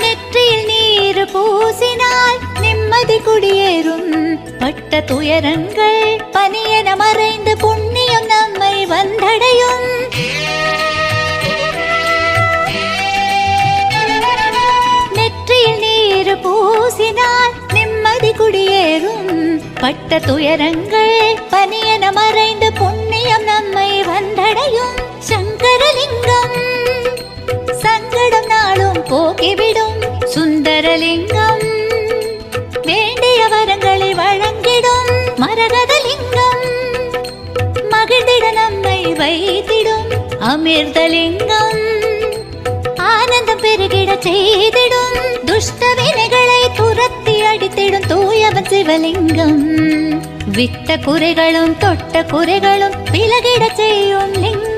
நெற்றியில் நீர் பூசினால் நிம்மதி குடியேறும். பட்ட துயரங்கள் பனியன மறைந்து புண்ணியம் நம்மை வந்தடையும். நெற்றியில் நீர் பூசினால் நிம்மதி குடியேறும். பட்ட துயரங்கள் பனியன மறைந்து போக்கிவிடும் சுந்தரலிங்கம். வேண்டிய வரங்களை வழங்கிடும் மரகதலிங்கம். மகிழ்ந்திட நம்மை வைத்திடும் அமிர்தலிங்கம். ஆனந்தம் பெருகிட செய்திடும் துஷ்ட வினைகளை துரத்தி அடித்திடும் தூயவன் சிவலிங்கம். விட்ட குறைகளும் தொட்ட குறைகளும் விலகிட செய்யும் லிங்கம்.